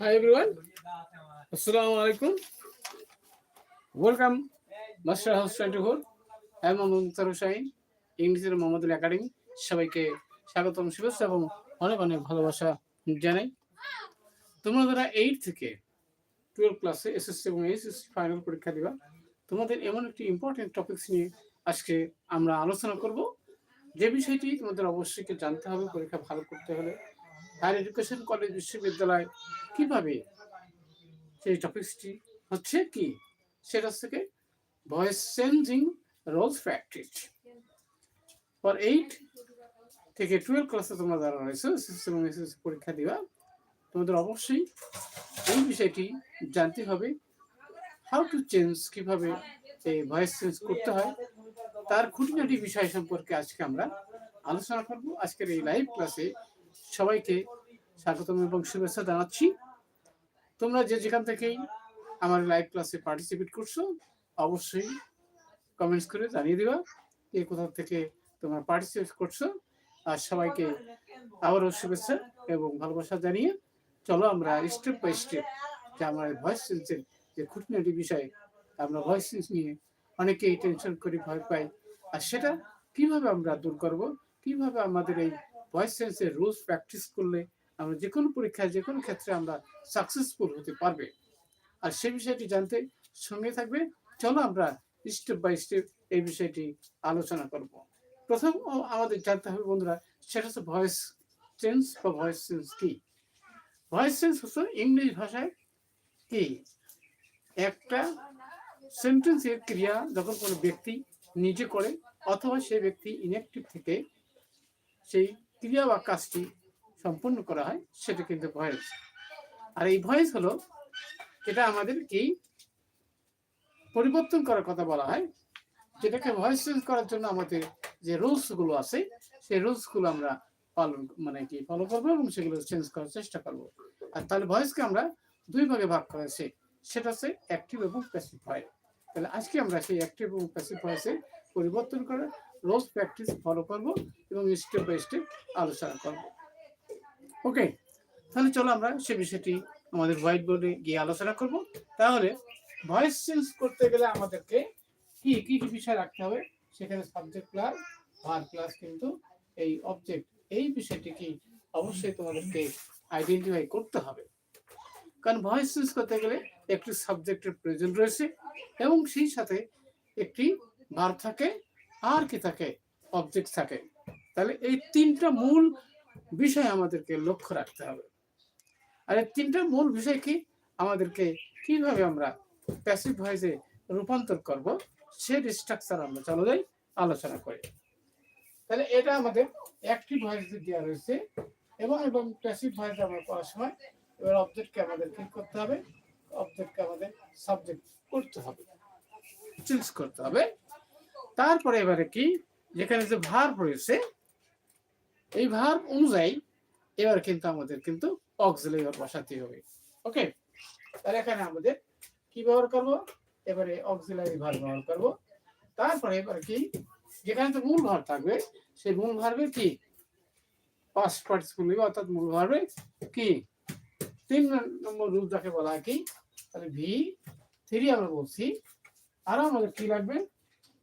High everyone আসসালামু আলাইকুম welcome master house twenty four I am মমতার হোসাইন ইংলিশের মোহাম্মদুল একাডেমি সবাইকে স্বাগতম, শুভেচ্ছা এবং অনেক অনেক ভালোবাসা জানাই। তোমরা যারা এইট থেকে টুয়েলভ ক্লাসে এসএসসি এবং এইচএসসি ফাইনাল পরীক্ষা দিবা, তোমাদের এমন একটি ইম্পর্টেন্ট টপিকস নিয়ে আজকে আমরা আলোচনা করব। যে বিষয়টি তোমাদের অবশ্যই জানতে হবে, পরীক্ষা ভালো করতে হলে। হায়ার এডুকেশন কলেজ বিশ্ববিদ্যালয় কীভাবে সেই টপিকসটি হচ্ছে কি? সেটা থেকে voice changing rules practice for eight থেকে টুয়েলভ ক্লাসে তোমরা যারা রয়েছে এবং এসএসসি পরীক্ষা দিবা, তোমাদের অবশ্যই এই বিষয়টি জানতে হবে হাউ টু চেঞ্জ কীভাবে এই ভয়েস চেঞ্জ করতে হয়। তার খুঁটিনাটি বিষয় সম্পর্কে আজকে আমরা আলোচনা করব। আজকের এই লাইভ ক্লাসে সবাইকে স্বাগতম এবং শুভেচ্ছা জানাচ্ছি। তোমরা যে যেখান থেকেই আমার লাইভ ক্লাসে পার্টিসিপেট করছ, অবশ্যই কমেন্টস করে জানিয়ে দিবা কে কোথা থেকে তোমরা পার্টিসিপেট করছ। আর সবাইকে আবারও শুভেচ্ছা এবং ভালোবাসা জানিয়ে চলো আমরা স্টেপ বাই স্টেপ যে আমার ভয়েস সেন্সের যে খুঁটিনাটি বিষয়, আমরা ভয়েস সেন্স নিয়ে অনেকেই টেনশন করি ভয় পাই আর সেটা কীভাবে আমরা দূর করব? কীভাবে আমাদের এই ভয়েস সেন্সের রুলস প্র্যাকটিস করলে আমরা যে কোনো পরীক্ষায়, যে কোনো ক্ষেত্রে আমরা সাকসেসফুল হতে পারবে? আর সে বিষয়টি জানতে সঙ্গে থাকবে। চলো আমরা স্টেপ বাই স্টেপ এই বিষয়টি আলোচনা করব। প্রথম আমাদের জানতে হবে বন্ধুরা, সেটা হচ্ছে ভয়েস চেঞ্জ বা ভয়েস চেঞ্জ কি? ভয়েস চেঞ্জ হচ্ছে ইংলিশ ভাষায় কি? একটা সেন্টেন্সের ক্রিয়া যখন কোনো ব্যক্তি নিজে করে অথবা সেই ব্যক্তি ইনঅ্যাক্টিভ থেকে সেই ক্রিয়া বা কাজটি সম্পূর্ণ করা হয়, সেটা কিন্তু ভয়েস। আর এই ভয়েস হলো, এটা আমাদের কি পরিবর্তন করার কথা বলা হয়, যেটাকে ভয়েস চেঞ্জ করার জন্য আমাদের যে রুলসগুলো আছে, সেই রুলসগুলো আমরা পালন মানে কি, ফলো করব এবং সেগুলো চেঞ্জ করার চেষ্টা করব। আর তাহলে ভয়েসকে আমরা দুই ভাগে ভাগ করেছি সেটা হচ্ছে অ্যাক্টিভ এবং প্যাসিভ ভয়েস তাহলে আজকে আমরা সেই অ্যাক্টিভ এবং প্যাসিভ ভয়েসের পরিবর্তন করে রোজ প্র্যাকটিস ফলো করব এবং স্টেপ বাই স্টেপ আলোচনা করব। ওকে তাহলে চলো আমরা সে বিষয়টি আমাদের হোয়াইট বোর্ডে গিয়ে আলোচনা করব। তাহলে ভয়েস চেঞ্জ করতে গেলে আমাদেরকে কি কি কি বিষয় রাখতে হবে? সেখানে সাবজেক্ট ক্লাস ভার ক্লাস কিন্তু এই অবজেক্ট এই বিষয়টি কি অবশ্যই তোমাদেরকে আইডেন্টিফাই করতে হবে। কারণ ভয়েস চেঞ্জ করতে গেলে একটি সাবজেক্টের প্রয়োজন রয়েছে এবং সেই সাথে একটি ভার থাকে, আর কি থাকে অবজেক্ট থাকে। তাহলে এই তিনটা মূল বিষয় আমাদেরকে লক্ষ্য রাখতে হবে। আর এই তিনটা মূল বিষয় কি? আমাদেরকে কীভাবে আমরা প্যাসিভ ভয়েসে রূপান্তর করব সে স্ট্রাকচার আমরা চলো যাই আলোচনা করি। তাহলে এটা আমাদের অ্যাক্টিভ ভয়েস দেওয়া রয়েছে এবং এবং প্যাসিভ ভয়েস আমরা করার সময় এবার অবজেক্টকে আমাদের কি করতে হবে? অবজেক্টকে আমাদের সাবজেক্ট করতে হবে। চেঞ্জ করতে হবে। তারপরে এবারে কি? যেখানে যে ভার রয়েছে, এই ভার অনুযায়ী এবার কিন্তু আমাদের কিন্তু অক্সিলারি বসাতে হবে। ওকে তাহলে এখানে আমাদের কি ব্যবহার করব? এবারে অক্সিলারি ভার ব্যবহার করব। তারপরে এবার কি? যেখানে তো মূল ভার থাকবে, সেই মূল ভারবে কি? পাস্ট পার্টিসিপল অর্থাৎ মূল ভারবে কি? তিন নম্বর রূপ যাকে বলা হয় কি? তাহলে ভি থ্রি আমরা বলছি। আরও আমাদের কি লাগবে?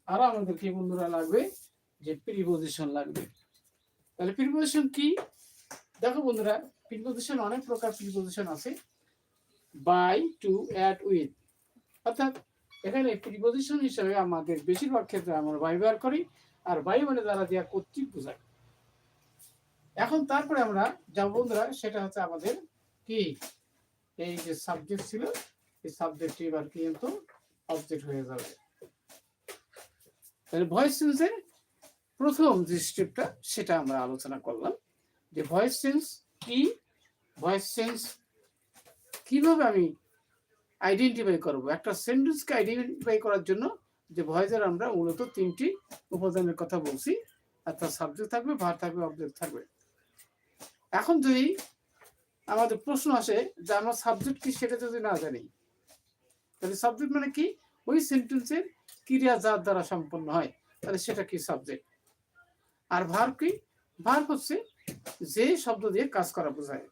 আরও আমাদের কি বন্ধুরা লাগবে? যে প্রিপোজিশন লাগবে। তাহলে প্রিপোজিশন কি? দেখো বন্ধুরা প্রিপোজিশন অনেক প্রকার প্রিপোজিশন আছে। বাই টু অ্যাট উইথ অর্থাৎ এখানে প্রিপোজিশন হিসেবে আমাদের বেশিরভাগ ক্ষেত্রে আমরা বাই ব্যবহার করি, আর বাই মানে দ্বারা দেওয়া কর্তৃক বোঝায়। এখন তারপরে আমরা যা বন্ধুরা, সেটা হচ্ছে আমাদের কি? এই যে সাবজেক্ট ছিল, এই সাবজেক্টটি এবার কিন্তু অবজেক্ট হয়ে যাবে। তাহলে ভয়েস চেঞ্জের প্রথম যে স্টেপটা সেটা আমরা আলোচনা করলাম। যে ভয়েস চেঞ্জ কি? ভয়েস চেঞ্জ কীভাবে আমি আইডেন্টিফাই করব? একটা সেন্টেন্সকে আইডেন্টিফাই করার জন্য যে ভয়েসের আমরা মূলত তিনটি উপাদানের কথা বলছি। তার সাবজেক্ট থাকবে ভার থাকবে অবজেক্ট থাকবে। এখন যদি আমাদের প্রশ্ন আসে যে আমার সাবজেক্ট কি সেটা যদি না জানি। তাহলে সাবজেক্ট মানে কি? ওই সেন্টেন্সের ক্রিয়া যার দ্বারা সম্পন্ন হয়, তাহলে সেটা কি সাবজেক্ট আর ভার কি? ভার হচ্ছে যে শব্দ দিয়ে কাজ করা বোঝায়।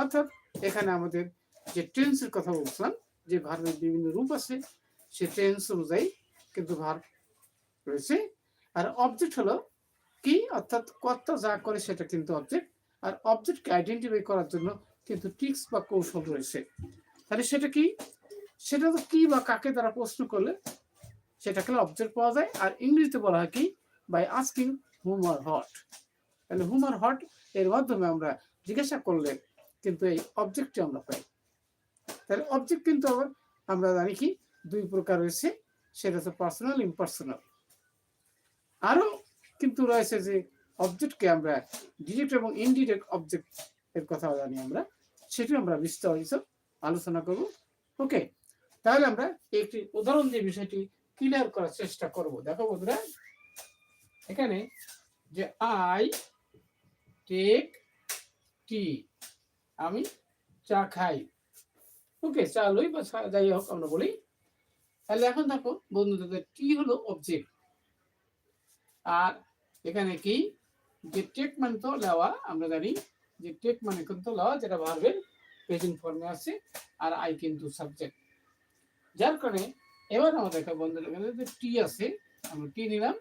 অর্থাৎ এখানে আমাদের যে টেন্সের কথা বলছিলাম, যে ভার্বের বিভিন্ন রূপ আছে, সে টেন্স অনুযায়ী কিন্তু ভার্ব রয়েছে। আর অবজেক্ট হলো কি? অর্থাৎ কর্তা যা করে সেটা কিন্তু অবজেক্ট আর অবজেক্টকে আইডেন্টিফাই করার জন্য কিন্তু টিক্স বা কৌশল রয়েছে। তাহলে সেটা কি? সেটা তো কি বা কাকে দ্বারা প্রশ্ন করলে? সেটাকে অবজেক্ট পাওয়া যায়। আর ইংরেজিতে বলা হয় কি? বাই আস্কিং হুম আর হট তাহলে হুম আর হট এর মাধ্যমে আমরা জিজ্ঞাসা করলে কিন্তু এই অবজেক্টটি আমরা পাই। তাহলে অবজেক্ট কিন্তু আবার আমরা জানি কি? দুই প্রকার রয়েছে। সেটা হচ্ছে পার্সোনাল ইম্পার্সোনাল আরও কিন্তু রয়েছে যে অবজেক্টকে আমরা ডিরেক্ট এবং ইনডিরেক্ট অবজেক্ট এর কথা জানি আমরা সেটি আমরা বিস্তারিত আলোচনা করব। ওকে তাহলে আমরা একটি উদাহরণ দিয়ে বিষয়টি ক্লিয়ার করার চেষ্টা করব। দেখো বন্ধুরা, এখানে যে আই টেক টি আমি চা খাই। ওকে চা লই বা চা যাই হোক, আমরা বলি। তাহলে এখন দেখো বন্ধুদের টি হলো অবজেক্ট আর এখানে কি? যে টেক মানে তো লেওয়া আমরা জানি যে টেক মানে কিন্তু লেওয়া যেটা ভার্বের প্রেজেন্ট ফর্মে আছে আর আই কিন্তু সাবজেক্ট যার কারণে এবার আমাদের একটা বন্ধুদের এখানে যে টি আছে, আমরা টি নিলাম।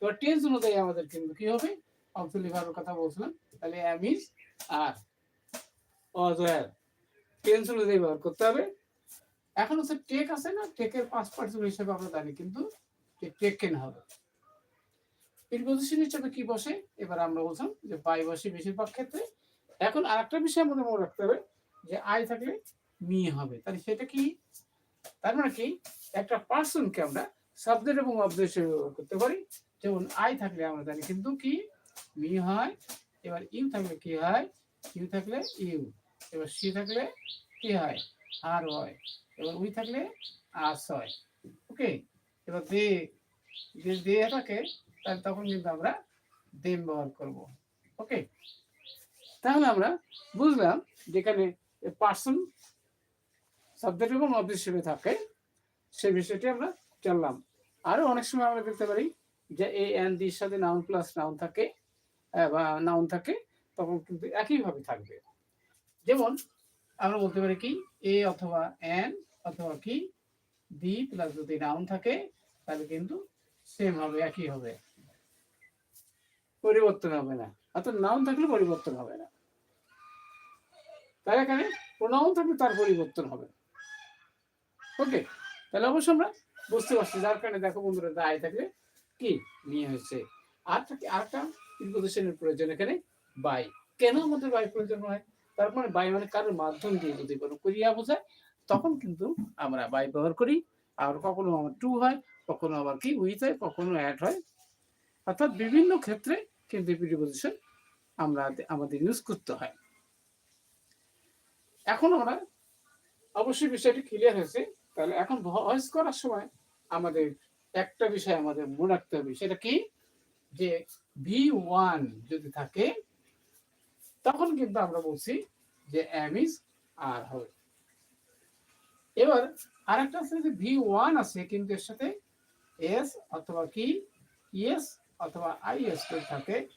এবার টেন্স অনুযায়ী আমাদের কিন্তু কি হবে? অবসলি ভার্বের কথা বলছিলাম। তাহলে অ্যাম ইজ আর অজয়ার টেন্স অনুযায়ী ব্যবহার করতে হবে। এখন হচ্ছে টেক আছে না টেকের পাঁচ পার্সেন্ট হিসেবে আমরা জানি কিন্তু টেক কেন হবে। প্রিপোজিশন হিসেবে কি বসে? এবার আমরা বলছিলাম যে বাই বসে বেশিরভাগ ক্ষেত্রে। এখন আরেকটা বিষয় আমাদের মনে রাখতে হবে যে আই থাকলে মি হবে। তাহলে সেটা কি? তার মানে কি? একটা পার্সনকে আমরা সাবজেক্ট এবং ব্যবহার করতে পারি। যেমন আই থাকলে আমরা জানি কিন্তু কি? মি হয়। এবার ইউ থাকলে কি হয়? ইউ থাকলে ইউ। এবার সি থাকলে কি হয়? আর হয় এবার উই থাকলে আস হয় ওকে? এবার দে যে দে থাকে তাহলে তখন কিন্তু আমরা দেম ব্যবহার করব। ওকে তাহলে আমরা বুঝলাম যেখানে পার্সন সাবজেক্ট এবং অবজেক্ট হিসেবে থাকে সেই বিষয়টি আমরা জানলাম। আরও অনেক সময় আমরা দেখতে পারি যে এ এন দির সাথে নাউন প্লাস নাউন থাকে বা নাউন থাকে, তখন কিন্তু একইভাবে থাকবে। যেমন আমরা বলতে পারি কি এ অথবা এন অথবা কি দি প্লাস যদি নাউন থাকে, তাহলে কিন্তু সেম হবে, একই হবে। পরিবর্তন হবে না। অর্থাৎ নাউন থাকলে পরিবর্তন হবে না। তার এখানে প্রোনাউন থাকলে তার পরিবর্তন হবে। ওকে তাহলে অবশ্য আমরা বুঝতে পারছি, যার কারণে দেখো বন্ধুরা দায় থাকলে কি? নিয়ে হয়েছে। আর থাকে আরেকটা প্রিপোজিশনের প্রয়োজন এখানে বাই কেন আমাদের বাই প্রয়োজন হয়? তার মানে বাই মানে কারোর মাধ্যম দিয়ে যদি কোনো ক্রিয়া বোঝায়, তখন কিন্তু আমরা বাই ব্যবহার করি। আর কখনো আমার টু হয়, কখনো আবার কি উইথ হয়, কখনো অ্যাড হয়। অর্থাৎ বিভিন্ন ক্ষেত্রে কিন্তু প্রিপোজিশন আমরা আমাদের ইউজ করতে হয়। এখন আমরা অবশ্যই বিষয়টি ক্লিয়ার হয়েছে। তাহলে এখন ভয়েস করার সময় আমাদের একটা বিষয় আমাদের মনে রাখতে হবে। সেটা কি? যে ভি ওয়ান যদি থাকে, তখন কিন্তু আমরা বলছি যে এম ইজ আর হবে। এবার আরেকটা আছে যে ভি ওয়ান আছে, কিন্তু এর সাথে এস অথবা কি? ইএস অথবা আই এস থাকে,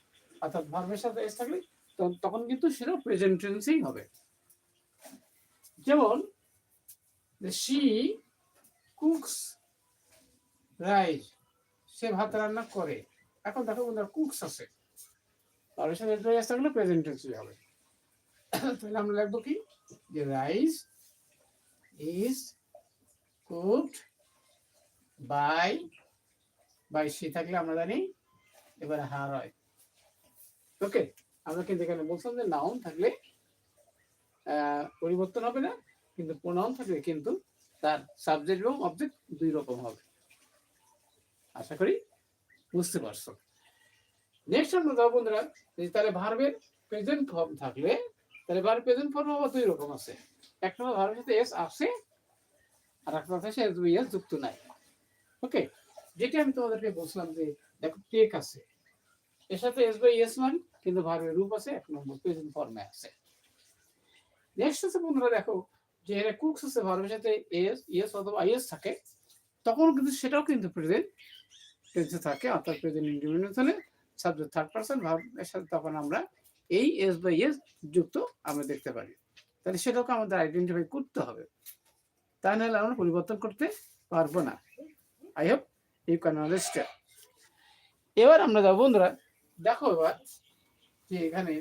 অর্থাৎ ভার্বের সাথে এস থাকলে তখন- কিন্তু সেটা প্রেজেন্ট টেন্সেই হবে। যেমন শি কুকস রাইস সে ভাত রান্না করে। এখন দেখো বন্ধুরা কুকস আছে। ভার্বের সাথে এস থাকলে প্রেজেন্ট টেন্সই হবে। তাহলে আমরা লিখব কি? যে rice is cooked by by c থাকলে আমরা জানি এবার হার হয় ওকে আমরা কিন্তু এখানে বলছিলাম যে নাউন থাকলে পরিবর্তন হবে না, কিন্তু প্রোনাউন থাকলে কিন্তু তার সাবজেক্ট এবং অবজেক্ট দুই রকম হবে। আশা করি বুঝতে পারছ। নেক্সট আমরা যাব বন্ধুরা যে তাহলে ভার্বের প্রেজেন্ট ফর্ম থাকলে, তাহলে ভার্ব প্রেজেন্ট ফর্ম আবার দুই রকম আছে। একটা হলো ভার্বের সাথে এস আছে, আর একটা হচ্ছে সে দুই এস যুক্ত নাই। ওকে যেটা আমি তোমাদেরকে বলছিলাম যে, দেখো টেক আছে। এর সাথে এস বাই এস মান কিন্তু ভার্বের রূপ আছে, এক নম্বর প্রেজেন্ট ফর্মে আছে। নেক্সট আছে বন্ধুরা, দেখো, যে এর কুকস আছে, ভার্বের সাথে এস ইএস অথবা আইএস থাকে তখন কিন্তু সেটাও কিন্তু প্রেজেন্ট টেন্সে থাকে, অর্থাৎ প্রেজেন্ট ইন্ডিপেন্ডেন্স হলে সাবজেক্ট থার্ড পার্সন ভার্বের সাথে তখন আমরা এই এস বাই এস যুক্ত আমরা দেখতে পারি। তাহলে সেটাকে আমাদের আইডেন্টিফাই করতে হবে। তা নাহলে আমরা পরিবর্তন করতে পারব না। I hope you can understand এবার আমরা যাব বন্ধুরা দেখো এবার যে এখানে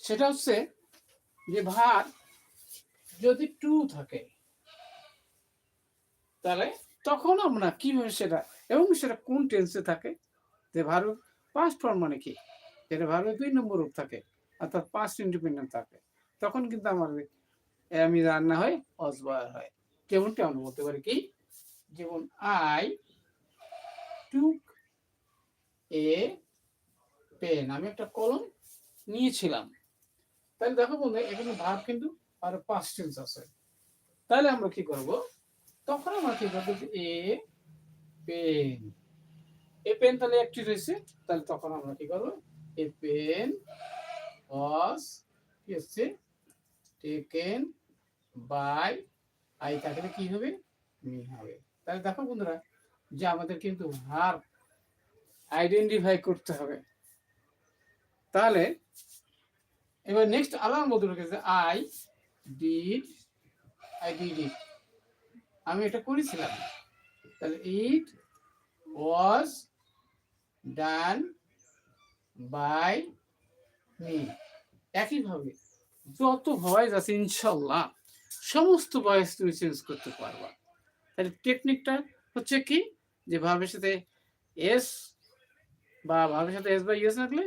সেটা হচ্ছে যে ভার যদি টু থাকে, তাহলে তখন আমরা কীভাবে সেটা এবং সেটা কোন টেন্সে থাকে? যে ভার পাস্ট ফর্ম মানে কি? যেটা ভার দুই নম্বর রূপ থাকে অর্থাৎ পাঁচ ইন্ডিপেন্ডেন্ট থাকে, তখন কিন্তু আমাদের আমি রান্না হয়, অজবার হয়। কেমনটা আমরা বলতে পারি কি? যেমন আই টুক এ পেন আমি একটা কলম নিয়েছিলাম। তাহলে দেখো বন্ধু, এখানে ভাব কিন্তু আর পাঁচ টেন্স আছে। তাহলে আমরা কি করব? তখন আমরা কি করব এ পেন এ পেন তাহলে একটি রয়েছে। তাহলে তখন আমরা কি করব? এ পেন ওয়াজ কি হচ্ছে? টেকেন বাই আই থাকলে কি হবে? মি হবে। তাহলে দেখো বন্ধুরা, যে আমাদের কিন্তু হার আইডেন্টিফাই করতে হবে। তাহলে, এবার নেক্সট আলাদা বলতে রেখেছে I did I did it আমি এটা করেছিলাম। তাহলে ইট ওয়াজ ডান বাই মি একইভাবে যত ভয়েস আছে, ইনশাল্লাহ। সমস্ত ভয়েস তুমি চেঞ্জ করতে পারবা। তাহলে টেকনিকটা হচ্ছে কি? যে ভাবের সাথে এস বা ভাবের সাথে এস বা ইয়েস থাকলে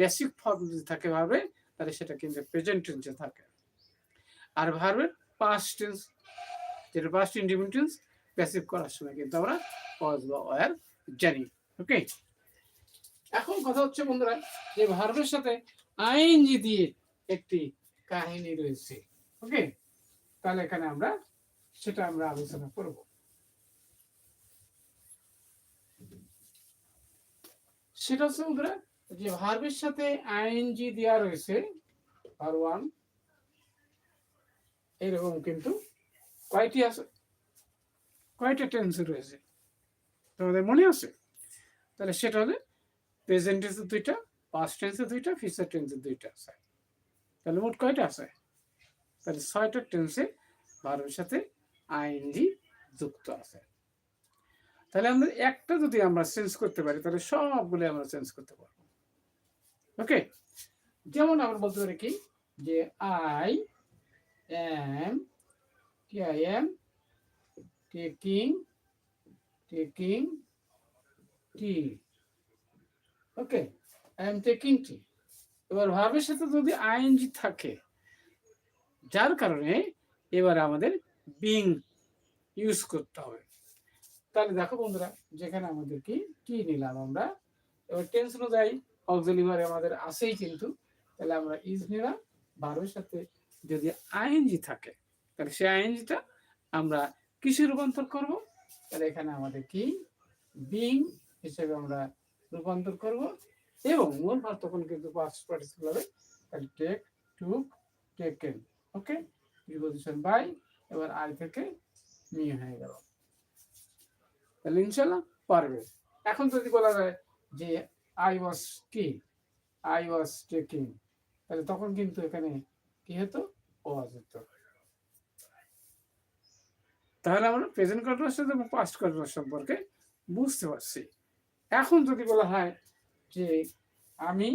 বেসিক ফর্ম যদি থাকে ভাবে, তাহলে সেটা কিন্তু প্রেজেন্ট টেন্সে থাকে। আর ভার্বের পাস্ট টেন্স যেটা পাস্ট ইন্ডিপেন্ডেন্স প্যাসিভ করার সময় কিন্তু আমরা পজ বা ওয়ার জানি ওকে এখন কথা হচ্ছে বন্ধুরা, যে ভার্বের সাথে আইএনজি দিয়ে একটি কাহিনী রয়েছে ওকে তাহলে এখানে আমরা সেটা আমরা আলোচনা করব। সেটা হচ্ছে বন্ধুরা যে ভার্বের সাথে আইএনজি দেওয়া রয়েছে আর ওয়ান, এরকম কিন্তু কয়টি আছে? কয়টা টেন্স রয়েছে? তোমাদের মনে আছে? তাহলে সেটা হলে প্রেজেন্ট টেন্সের দুইটা পাস্ট টেন্সের দুইটা ফিউচার টেন্সের দুইটা আছে। তাহলে মোট কয়টা আছে? তাহলে ছয়টা টেন্সে ভার্বের সাথে আইএনজি যুক্ত আছে। তাহলে আমরা একটা যদি আমরা চেঞ্জ করতে পারি, তাহলে সবগুলো আমরা চেঞ্জ করতে পারব। ওকে? যেমন আমরা বলতে পারি কি? যে আই এম কি I am taking taking tea. Okay? I am taking tea. এবার ভাবের সাথে যদি আইএনজি থাকে যার কারণে এবার আমাদের বিং ইউজ করতে হবে। তাহলে দেখো বন্ধুরা, যেখানে আমাদের কি কি নিলাম আমরা? এবার টেন্স অনুযায়ী অক্সিলিভারে আমাদের আছেই কিন্তু। তাহলে আমরা ইজ নিলাম। ভার্বের সাথে যদি আইএনজি থাকে, তাহলে সেই আইএনজিটা আমরা কিসে রূপান্তর করব? তাহলে এখানে আমাদের কি? বিং হিসেবে আমরা রূপান্তর করব। এবং মূল ভাব তখন কিন্তু পাস্ট পার্টিসিপল হবে। তাহলে take took taken okay? Preposition by এবার আই থেকে মি হয়ে গেল। তাহলে ইনশাল্লাহ পারবে। এখন যদি বলা যায় যে আই ওয়াজ কি আই ওয়াজ টেকিং তাহলে তখন কিন্তু এখানে কি হতো? ওয়াজ হতো। তাহলে আমরা প্রেজেন্ট কন্টিনিউয়াস এবং পাস্ট কন্টিনিউয়াস সম্পর্কে বুঝতে পারছি। এখন যদি বলা হয় যে আমি